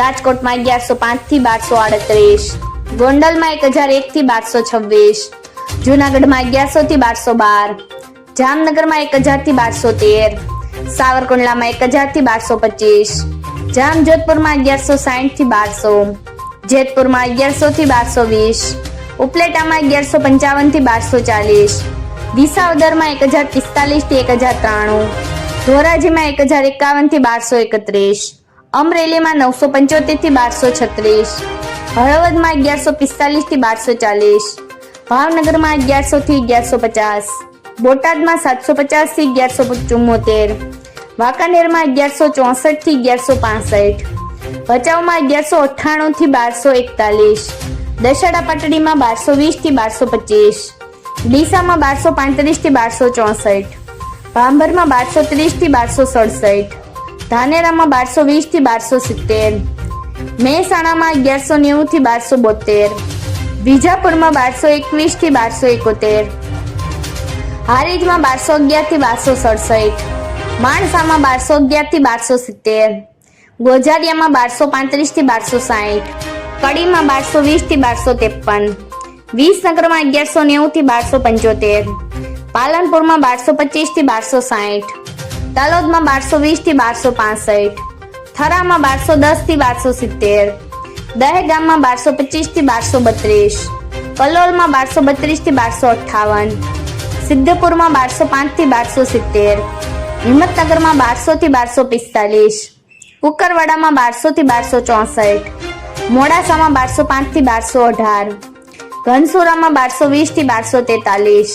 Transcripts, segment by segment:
રાજકોટમાં અગિયારસો પાંચથી બારસો આડત્રીસ. ગોંડલમાં એક હજાર એક થી બારસો છવ્વીસ. જુનાગઢમાં અગિયારસો થી બારસો બાર. જામનગરમાં એક હજારથી બારસો તેર. સાવરકુંડલામાં એક હજારથી બારસો પચીસ. જામજોધપુરમાં અગિયારસો સાઠથી બારસો. જેતપુરમાં અગિયારસો થી બારસો વીસ. ઉપલેટામાં અગિયારસો પંચાવનથી બારસો ચાલીસ. વિસાવદરમાં એક હજાર પિસ્તાલીસથી એક હજાર ત્રાણું. ધોરાજીમાં એક હજાર એકાવનથી બારસો એકત્રીસ. અમરેલીમાં નવસો પંચોતેરથી બારસો છત્રીસ, હળવદમાં અગિયારસો પિસ્તાલીસથી બારસો ચાલીસ, ભાવનગરમાં અગિયારસો થી અગિયારસો પચાસ, બોટાદમાં સાતસો પચાસથી અગિયારસો ચુમ્મોતેર, વાંકાનેરમાં અગિયારસો ચોસઠથી અગિયારસો પાસઠ, ભચાઉમાં અગિયારસો અઠ્ઠાણું થી બારસો એકતાલીસ દશેડા પાટડીમાં બારસો વીસથી બારસો પચીસ, ડીસામાં બારસો પાંત્રીસથી બારસો ચોસઠ, ભાંભરમાં બારસો ત્રીસથી બારસો સડસઠ ધાનેરામાં બારસો વીસથી બારસો સિત્તેર. મહેસાણામાં અગિયારસો નેવું થી બારસો બોતેર. વિજાપુરમાં બારસો એકવીસથી બારસો એકોતેર. હારીજમાં બારસો અગિયારથી બારસો સડસઠ. માણસામાં બારસો અગિયારથી બારસો સિત્તેર. ગોઝારિયામાં બારસો પાંત્રીસથી બારસો સાઠ કડીમાં બારસો વીસથી બારસો ત્રેપન. વિસનગરમાં અગિયારસો નેવું થી બારસો પંચોતેર. પાલનપુરમાં બારસો પચીસથી બારસો સાઠ તલોદમાં બારસો વીસથી બારસો પાસઠ, થરામાં બારસો દસથી બારસો સિત્તેર, દહેગામમાં બારસો પચીસથી બારસો બત્રીસ, કલોલમાં બારસો બત્રીસથી બારસો અઠ્ઠાવન, સિદ્ધપુરમાં બારસો પાંચથી બારસો સિત્તેર, હિંમતનગરમાં બારસો થી બારસો પિસ્તાલીસ, કુકરવાડામાં બારસો થી બારસો ચોસઠ, મોડાસામાં બારસો પાંચથી બારસો અઢાર, ઘનસુરામાં બારસો વીસથી બારસો તેતાલીસ,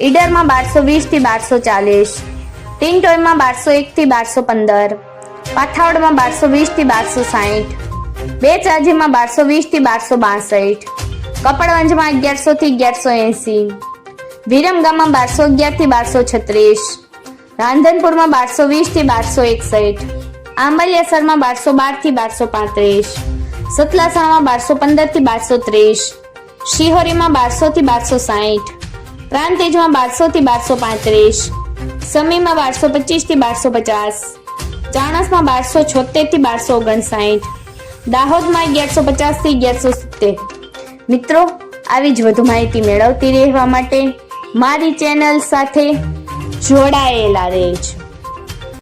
ઈડરમાં બારસો વીસથી બારસો ચાલીસ ટિન્ટોયમાં બારસો એકથી બારસો પંદર, પાથાવડમાં બારસો વીસથી બારસો સાઠ બે ચાજીમાં બારસો વીસથી બારસો બાસઠ, કપડવંજમાં અગિયારસોથી અગિયારસો એંસી, વિરમગામમાં બારસો અગિયારથી બારસો છત્રીસ, રાંધનપુરમાં બારસો વીસથી બારસો એકસઠ, આંબલિયાસરમાં બારસો બારથી બારસો પાંત્રીસ, સતલાસણામાં બારસો પંદરથી બારસો ત્રીસ, શિહોરીમાં બારસો થી બારસો સાઠ પ્રાંતિજમાં બારસો થી બારસો પાંત્રીસ સમીમાં બારસો પચીસથી બારસો પચાસ, ચાણસમાં બારસો છોતેરથી બારસો ઓગણસાઠ, દાહોદમાં અગિયારસો પચાસથી અગિયારસો સિત્તેર. મિત્રો, આવી જ વધુ માહિતી મેળવતી રહેવા માટે મારી ચેનલ સાથે જોડાયેલા રહેજો.